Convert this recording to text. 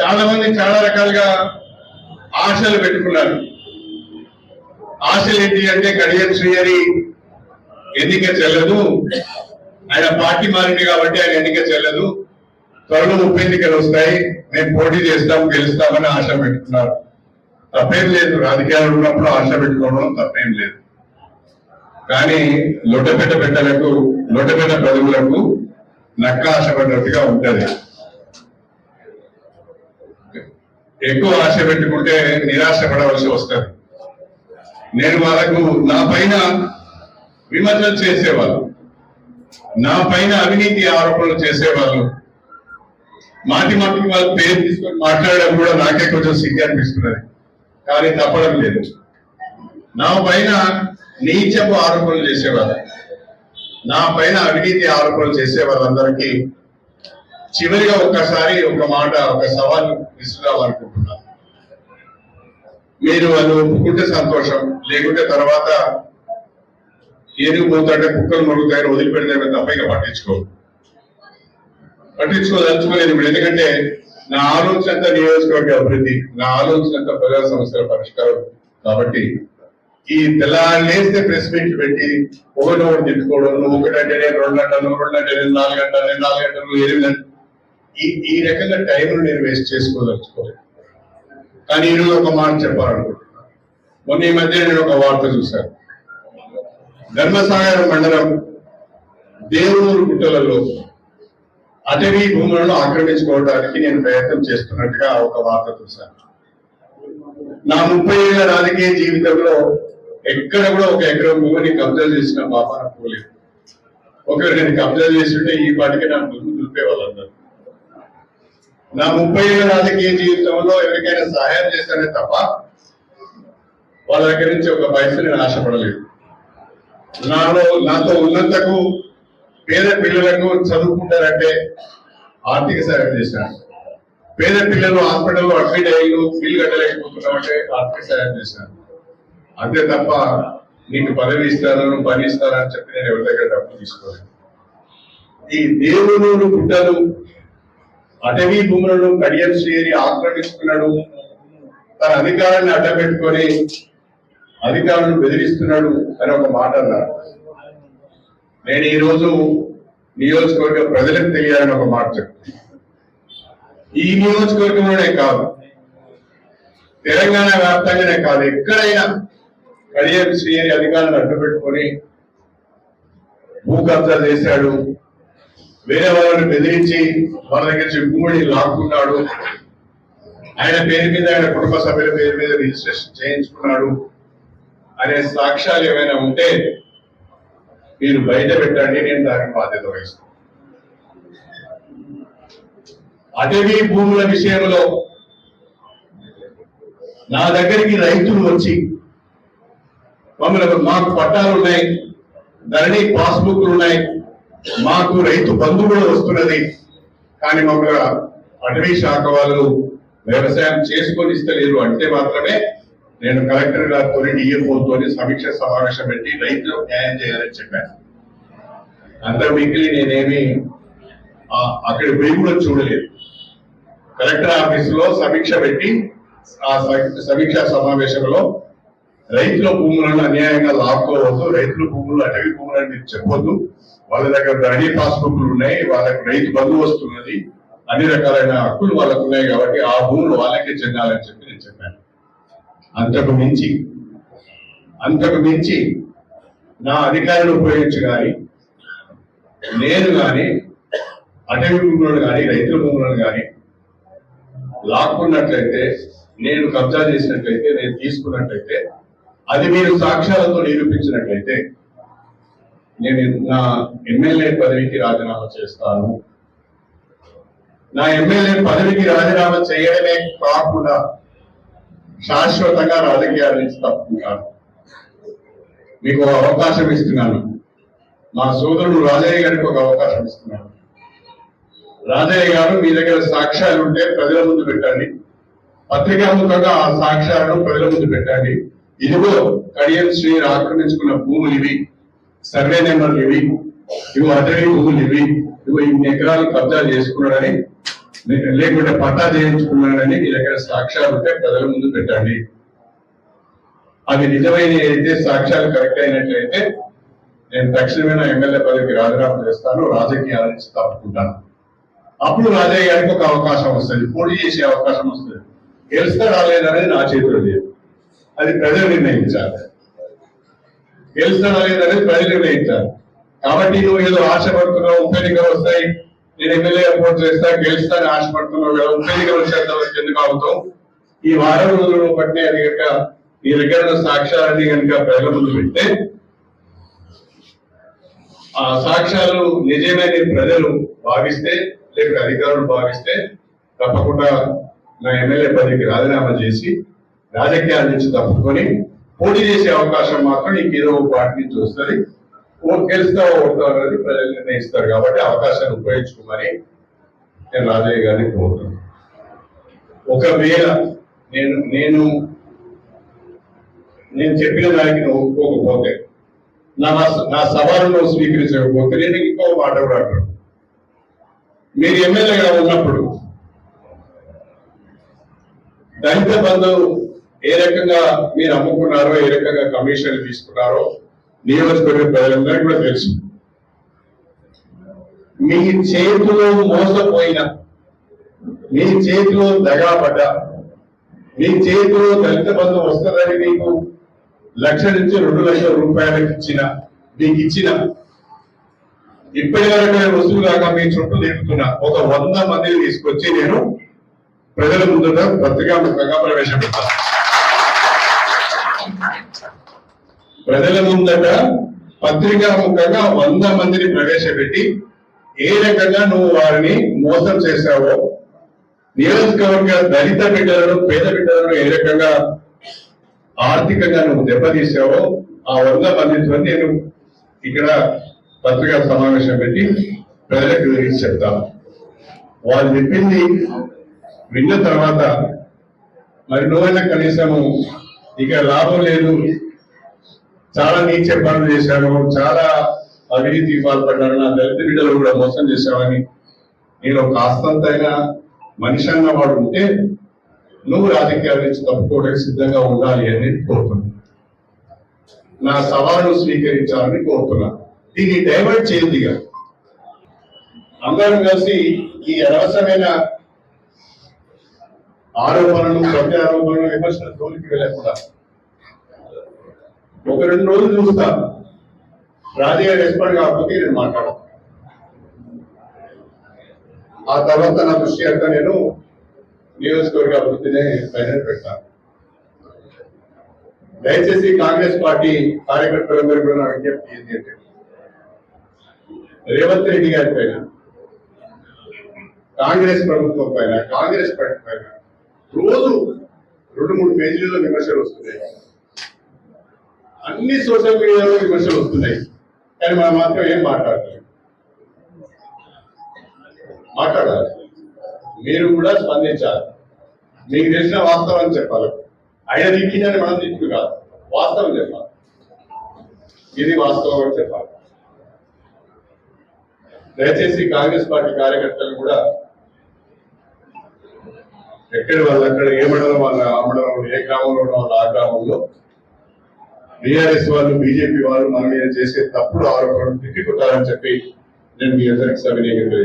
చాలా మంది చాలా రకాలుగా ఆశలు పెట్టుకున్నారు. ఆశలు ఏంటి అంటే కడియం శ్రీహరి ఎన్నిక చెల్లదు. ఆయన పార్టీ మారింది కాబట్టి ఆయన ఎన్నిక చెల్లదు. త్వరలో ఉప ఎన్నికలు వస్తాయి. మేము పోటీ చేస్తాం గెలుస్తామని ఆశ పెట్టుకున్నారు. తప్పేం లేదు. రాజకీయాలు ఉన్నప్పుడు ఆశ పెట్టుకోవడం తప్పేం లేదు. కానీ లొట్టపెట్ట పెట్టలకు లొట్టపెట్ట ప్రజలకు నక్క ఆశపడినట్టుగా ఉంటది. ఎక్కువ ఆశ పెట్టుకుంటే నిరాశ పడవలసి వస్తుంది. నేను వాళ్ళకు నా పైన విమర్శలు చేసేవాళ్ళు. నా పైన అవినీతి ఆరోపణలు చేసేవాళ్ళు. మాటి మాటికి వాళ్ళ పేరు తీసుకొని మాట్లాడడం కూడా నాకే కొంచెం సిగ్గు అనిపిస్తున్నది. కానీ తప్పడం లేదు. నా పైన నీచపు ఆరోపణలు చేసేవాళ్ళు. నా పైన అవినీతి ఆరోపణలు చేసే వాళ్ళందరికీ చివరిగా ఒక్కసారి ఒక మాట ఒక సవాల్ విసురాలనుకుంటున్నాను మీరు వాళ్ళు ఒప్పుకుంటే సంతోషం లేకుంటే తర్వాత ఏనుగు పోతుంటే కుక్కలు మరుగుతాయని వదిలిపెడితే తప్ప ఇక పట్టించుకో పట్టించుకోదలుచుకోలేదు ఇప్పుడు ఎందుకంటే నా ఆలోచన అంతా నియోజకవర్గ అభివృద్ధి నా ఆలోచన అంతా ప్రజా సమస్యల పరిష్కారం. కాబట్టి ఈ తెల్లారేస్తే ప్రెస్ మీట్ పెట్టి ఒకటి ఒకటి తిట్టుకోవడం నువ్వు ఒకటంటే నేను రెండు గంటలు రెండు అంటే నేను నాలుగు గంటలు నేను నాలుగు గంటలు ఎనిమిది గంటలు. ఈ ఈ రకంగా టైంను నేను వేస్ట్ చేసుకోదలుచుకోలేదు. కానీ ఈరోజు ఒక మాట చెప్పాలనుకుంటున్నాను మొన్న ఈ మధ్య నేను ఒక వార్త చూశాను. ధర్మసాగరం మండలం దేవునూరు గుట్టలలో అటవీ భూములను ఆక్రమించుకోవడానికి నేను ప్రయత్నం చేస్తున్నట్టుగా ఒక వార్త చూశాను. నా ముప్పై ఏళ్ళ రాజకీయ జీవితంలో ఎక్కడ కూడా ఒక ఎకరం భూమిని కబ్జా చేసిన పాపాన పోలేదు. ఒకవేళ నేను కబ్జా చేస్తుంటే ఈ పాటికి నా ముందు దులిపే వాళ్ళందరూ. నా ముప్పై ఏళ్ళ రాజకీయ జీవితంలో ఎవరికైనా సహాయం చేశానే తప్ప వాళ్ళ దగ్గర నుంచి ఒక పైసలు నేను ఆశపడలేదు. నాలో నాతో ఉన్నంతకు పేద పిల్లలకు చదువుకుంటారంటే ఆర్థిక సహాయం చేశాను. పేద పిల్లలు హాస్పిటల్లో అడ్మిట్ అయ్యి ఫీల్ కట్టలేకపోతున్నామంటే ఆర్థిక సహాయం చేశాను. అంతే తప్ప నీకు పదవి ఇస్తాను పని ఇస్తాను అని చెప్పి నేను ఎవరి దగ్గర డబ్బు తీసుకోలేదు. ఈ దేవుడు గుడ్డలు అటవీ భూములను కడియం శ్రీని ఆక్రమిస్తున్నాడు. తన అధికారాన్ని అడ్డబెట్టుకొని అధికారులను బెదిరిస్తున్నాడు అని ఒక మాట అన్నారు. నేను ఈ రోజు నియోజకవర్గ ప్రజలకు తెలియాలని ఒక మాట చెప్తాను ఈ నియోజకవర్గంలోనే కాదు తెలంగాణ వ్యాప్తంగానే కాదు ఎక్కడైనా కడియం శ్రీని అధికారులను అడ్డుపెట్టుకొని భూ కబ్జా చేశాడు. వేరే వాళ్ళని బెదిరించి వాళ్ళ దగ్గర నుంచి భూమిని లాక్కున్నాడు ఆయన పేరు మీద ఆయన కుటుంబ సభ్యుల పేరు మీద రిజిస్ట్రేషన్ చేయించుకున్నాడు. అనే సాక్ష్యాలు ఏమైనా ఉంటే మీరు బయట పెట్టండి నేను దానికి బాధ్యత వహిస్తాను. అటవీ భూముల విషయంలో నా దగ్గరికి రైతులు వచ్చి మమ్మల్ని మాకు పట్టాలు ఉన్నాయి ధరణి పాస్బుక్లు ఉన్నాయి మాకు రైతు బంధు కూడా వస్తున్నది. కానీ మమ్మల్ని అటవీ శాఖ వాళ్ళు వ్యవసాయం చేసుకొని ఇస్తలేరు. అంటే మాత్రమే నేను కలెక్టర్ గారితో డిఎఫ్ఓతో సమీక్ష సమావేశం పెట్టి రైతులకు న్యాయం చేయాలని చెప్పాను. అందరు మిగిలి నేనేమి ఆ, అక్కడ పోయి కూడా చూడలేదు. కలెక్టర్ ఆఫీస్లో సమీక్ష పెట్టి ఆ సమీక్ష సమీక్షా సమావేశంలో రైతుల భూములను అన్యాయంగా లాక్కోవద్దు రైతుల భూములు అటవీ భూములని మీరు చెప్పొద్దు. వాళ్ళ దగ్గర ధరణి పాస్బుక్లు ఉన్నాయి వాళ్ళకి రైతు బంధు వస్తున్నది అన్ని రకాలైన హక్కులు వాళ్ళకు ఉన్నాయి కాబట్టి ఆ భూములు వాళ్ళకే చెందాలని చెప్పి నేను చెప్పాను. అంతకు మించి అంతకు మించి నా అధికారులు ఉపయోగించి కానీ నేను కానీ అటవీ భూములను కానీ రైతుల భూములను కానీ లాక్కున్నట్లయితే నేను కబ్జా చేసినట్లయితే నేను తీసుకున్నట్లయితే అది మీరు సాక్ష్యాలతో నిరూపించినట్లయితే నేను నా ఎమ్మెల్యే పదవికి రాజీనామా చేస్తాను. నా ఎమ్మెల్యే పదవికి రాజీనామా చేయడమే కాకుండా శాశ్వతంగా రాజకీయాల నుంచి తప్పుకుంటాను మీకు అవకాశం ఇస్తున్నాను. మా సోదరుడు రాజయ్య గారికి ఒక అవకాశం ఇస్తున్నాను. రాజయ్య గారు మీ దగ్గర సాక్ష్యాలు ఉంటే ప్రజల ముందు పెట్టండి. పత్రికాముఖంగా ఆ సాక్ష్యాలను ప్రజల ముందు పెట్టండి. ఇదిగో కడియం శ్రీ ఆక్రమించుకున్న భూములు ఇవి. సర్వే నెంబర్లు ఇవి ఇవి అటవీ భూములు ఇవి ఇవి ఇన్ని ఎకరాలు కబ్జా చేసుకున్నాడని లేకుంటే పట్టా చేయించుకున్నాడని మీ దగ్గర సాక్ష్యాలు ఉంటే ప్రజల ముందు పెట్టండి. అవి నిజమైన అయితే సాక్ష్యాలు కరెక్ట్ అయినట్లయితే నేను తక్షణమైన ఎమ్మెల్యే పదవికి రాజీనామా చేస్తాను రాజకీయాల నుంచి తప్పుకుంటాను. అప్పుడు రాజయ్య గారికి ఒక అవకాశం వస్తుంది పోటీ చేసే అవకాశం వస్తుంది. గెలుస్తా రాలేదనేది నా చేతిలో లేదు. అది ప్రజలు నిర్ణయించాలి. గెలుస్తాడా లేదనేది ప్రజలు నిర్ణయించాలి. కాబట్టి నువ్వు ఏదో ఆశపడుతున్నావు ఉప ఎన్నికలు వస్తాయి నేను ఎమ్మెల్యే పోటీ చేస్తా గెలుస్తానని ఆశపడుతున్నావు కదా ఉప ఎన్నికలు వచ్చేంత ఎందుకు అవుతావు ఈ వారం రోజులు బట్టి అది కనుక నీ దగ్గర ఉన్న సాక్ష్యాలని కనుక ప్రజల ముందు పెడితే ఆ సాక్ష్యాలు నిజమైన ప్రజలు భావిస్తే లేక అధికారులు భావిస్తే తప్పకుండా నా ఎమ్మెల్యే పదవికి రాజీనామా చేసి రాజకీయాల నుంచి తప్పుకొని పోటీ చేసే అవకాశం మాత్రం ఈ ఏదో ఒక పార్టీ నుంచి వస్తుంది ఓ ఓడతావు అనేది ప్రజలు నిర్ణయిస్తారు కాబట్టి అవకాశాన్ని ఉపయోగించుకోమని నేను రాజయ్య గారిని కోరుతున్నాను. ఒకవేళ నేను నేను నేను చెప్పిన దానికి నువ్వు ఒప్పుకోకపోతే నా నా సవాలును స్వీకరించకపోతే నేను ఇంకో మాట కూడా అంటాను. మీరు ఎమ్మెల్యేగా ఉన్నప్పుడు దళిత బంధువు ఏ రకంగా మీరు అమ్ముకున్నారో ఏ రకంగా కమిషన్లు తీసుకున్నారో నియోజకవర్గ ప్రజలందరూ కూడా తెలుసు. మీ చేతిలో మోసపోయిన మీ చేతిలో దగాపడ్డ మీ చేతిలో దళిత బంధు వస్తుందని మీకు లక్ష నుంచి రెండు లక్షల రూపాయలకు ఇచ్చిన మీకు ఇచ్చిన ఇప్పటి వరకు నేను వస్తువు కాక మీ చుట్టూ తిరుగుతున్నా ఒక వంద మందిని తీసుకొచ్చి నేను ప్రజల ముందుగా పత్రికా ముఖంగా ప్రవేశపెడతాను ప్రజల ముందట పత్రికాముఖంగా వంద మందిని ప్రవేశపెట్టి ఏ రకంగా నువ్వు వారిని మోసం చేశావో నియోజకవర్గ దళిత బిడ్డలను పేద బిడ్డలను ఏ రకంగా ఆర్థికంగా నువ్వు దెబ్బతీసావో ఆ వంద మందితో నేను ఇక్కడ పత్రికా సమావేశం పెట్టి ప్రజలకు వివరించి చెప్తాను వాళ్ళు చెప్పింది విన్న తర్వాత మరి నువ్వైనా కనీసము ఇక లాభం లేదు చాలా నీచ పనులు చేశాను చాలా అవినీతి పాల్పడ్డాను నా దళిత బిడ్డలు కూడా మోసం చేశామని నేను కాస్తంతైనా ఆస్తంతైన మనిషి అన్న వాడు ఉంటే నువ్వు రాజకీయాల నుంచి తప్పుకోవడానికి సిద్ధంగా ఉండాలి అని కోరుతున్నాను. నా సవాలు స్వీకరించాలని కోరుతున్నా దీన్ని డైవర్ట్ చేయొద్దిగా అందరం కలిసి ఈ అనవసరమైన ఆరోపణలు ప్రతి ఆరోపణలు విమర్శల జోలికి వెళ్ళకుండా ఒక రెండు రోజులు చూస్తా. రాజయ్య రెస్పాండ్ కాకపోతే నేను మాట్లాడతాను ఆ తర్వాత నా దృష్టి అంతా నేను నియోజకవర్గ అభివృద్ధినే పైన పెడతాను దయచేసి కాంగ్రెస్ పార్టీ కార్యకర్తలందరూ కూడా నా విజ్ఞప్తి ఏంటంటే రేవంత్ రెడ్డి గారి పైన కాంగ్రెస్ ప్రభుత్వం పైన కాంగ్రెస్ పార్టీ పైన రోజు రెండు మూడు పేజీలలో విమర్శలు వస్తున్నాయి. అన్ని సోషల్ మీడియాలో విమర్శలు వస్తున్నాయి. కానీ మనం మాత్రం ఏం మాట్లాడలేదు మాట్లాడాలి. మీరు కూడా స్పందించాలి. మీకు తెలిసిన వాస్తవం చెప్పాలి. ఆయన తిట్టిందని మనం తిట్టు కాదు. వాస్తవం చెప్పాలి. ఇది వాస్తవం అని చెప్పాలి. దయచేసి కాంగ్రెస్ పార్టీ కార్యకర్తలు కూడా ఎక్కడ వాళ్ళు అక్కడ ఏ మండలం వాళ్ళ ఆ మండలంలో ఏ గ్రామంలో వాళ్ళ ఆ గ్రామంలో బీఆర్ఎస్ వాళ్ళు బీజేపీ వాళ్ళు మన మీద చేసే తప్పుడు ఆరోపణలు తిప్పి చెప్పి నేను మీ అందరికి సవినీయంగా